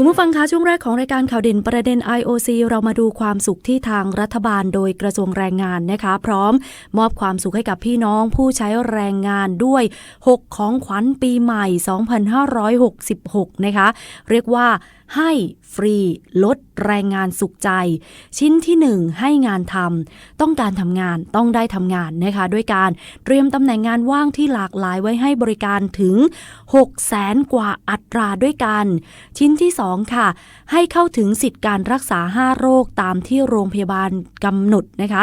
คุณผู้ฟังคะช่วงแรกของรายการข่าวเด่นประเด็น IOC เรามาดูความสุขที่ทางรัฐบาลโดยกระทรวงแรงงานนะคะ พร้อมมอบความสุขให้กับพี่น้องผู้ใช้แรงงานด้วย 6 ของขวัญปีใหม่ 2566 นะคะ เรียกว่า ให้ฟรี ลดแรงงานสุขใจ ชิ้นที่ 1 ให้งานทำต้องการทำงานต้องได้ทำงานนะคะ ด้วยการเตรียมตำแหน่งงานว่างที่หลากหลายไว้ให้บริการถึง6แสนกว่าอัตราด้วยกัน ชิ้นที่ 2 ค่ะ ให้เข้าถึงสิทธิการรักษา 5 โรคตามที่โรงพยาบาลกำหนดนะคะ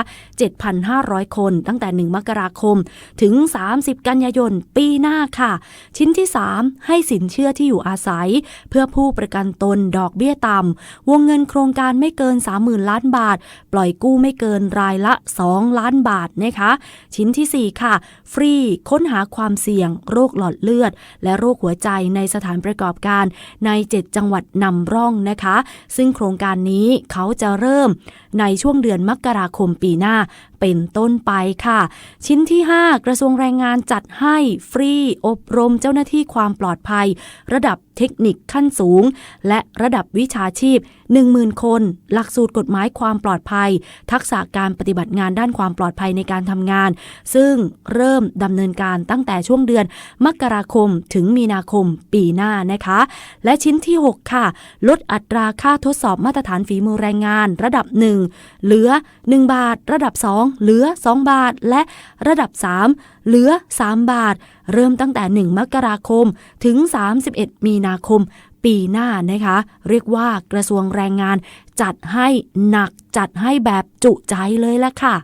7,500 คนตั้งแต่ 1 มกราคม ถึง 30 กันยายนปีหน้าค่ะ ชิ้นที่ 3 ให้สินเชื่อที่อยู่อาศัย เพื่อผู้ประกันตนดอกเบี้ยต่ำ วงเงินโครงการไม่เกิน 30,000 ล้านบาท ปล่อยกู้ไม่เกินรายละ 2 ล้านบาทนะคะ ชิ้นทีสี่ 4 ค่ะ ฟรีค้นหาความเสี่ยง โรคหลอดเลือด และโรคหัวใจในสถานประกอบการใน 7 จังหวัดนำร่องนะคะ ซึ่งโครงการนี้เขาจะเริ่ม ในช่วงเดือนมกราคมปีหน้าเป็นต้นไปค่ะ ชิ้นที่ 5 กระทรวงแรงงานจัดให้ฟรีอบรมเจ้าหน้าที่ความปลอดภัย ระดับเทคนิคขั้นสูง และระดับวิชาชีพ10,000 คน หลักสูตรกฎหมายความปลอดภัย ทักษะการปฏิบัติงานด้านความปลอดภัยในการทำงาน ซึ่งเริ่มดำเนินการตั้งแต่ช่วงเดือนมกราคมถึงมีนาคมปีหน้านะคะ และชิ้นที่ 6 ค่ะ ลดอัตราค่าทดสอบมาตรฐานฝีมือแรงงาน ระดับ 1 เหลือ 1 บาท ระดับ 2 เหลือ 2 บาท และระดับ 3 เหลือ 3 บาท เริ่มตั้งแต่ 1 มกราคมถึง 31 มีนาคม ปีหน้านะคะ เรียกว่ากระทรวงแรงงานจัดให้หนักจัดให้แบบจุใจเลยละค่ะ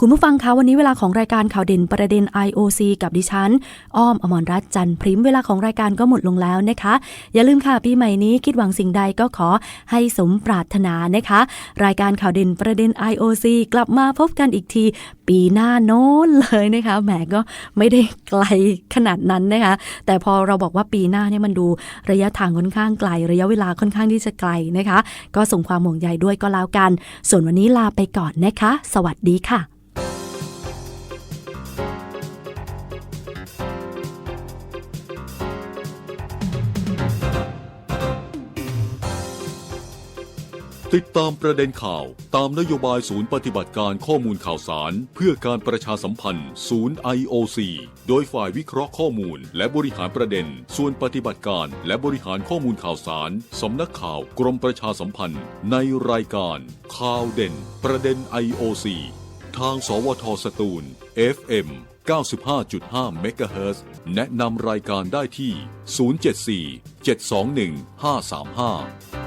คุณผู้ฟังคะวันนี้เวลาของรายการข่าวเด่นประเด็น IOC กับดิฉัน อ้อมอมรรัตน์จันทร์พริมเวลาของรายการก็หมดลงแล้วนะคะ อย่าลืมค่ะปีใหม่นี้คิดหวังสิ่งใดก็ขอให้สมปรารถนานะคะ รายการข่าวเด่นประเด็น IOC กลับมาพบกันอีกที ปีหน้าโน้นเลยนะคะแหมก็ไม่ได้ไกลขนาดนั้นนะคะ แต่พอเราบอกว่าปีหน้าเนี่ยมันดูระยะทางค่อนข้างไกล ระยะเวลาค่อนข้างที่จะไกลนะคะ ก็ส่งความห่วงใยด้วยก็แล้วกัน ส่วนวันนี้ลาไปก่อนนะคะ สวัสดีค่ะ ติดตามประเด็นข่าวตามนโยบายศูนย์ปฏิบัติการข้อมูลข่าวสาร เพื่อการประชาสัมพันธ์ ศูนย์ IOC โดยฝ่ายวิเคราะห์ข้อมูล และบริหารประเด็น ส่วนปฏิบัติการ และบริหารข้อมูลข่าวสาร สำนักข่าวกรมประชาสัมพันธ์ ในรายการ ข่าวเด่น ประเด็น IOC ทาง สวทสตูล FM 95.5เมกะเฮิรตแนะนำรายการได้ที่ 074 721 535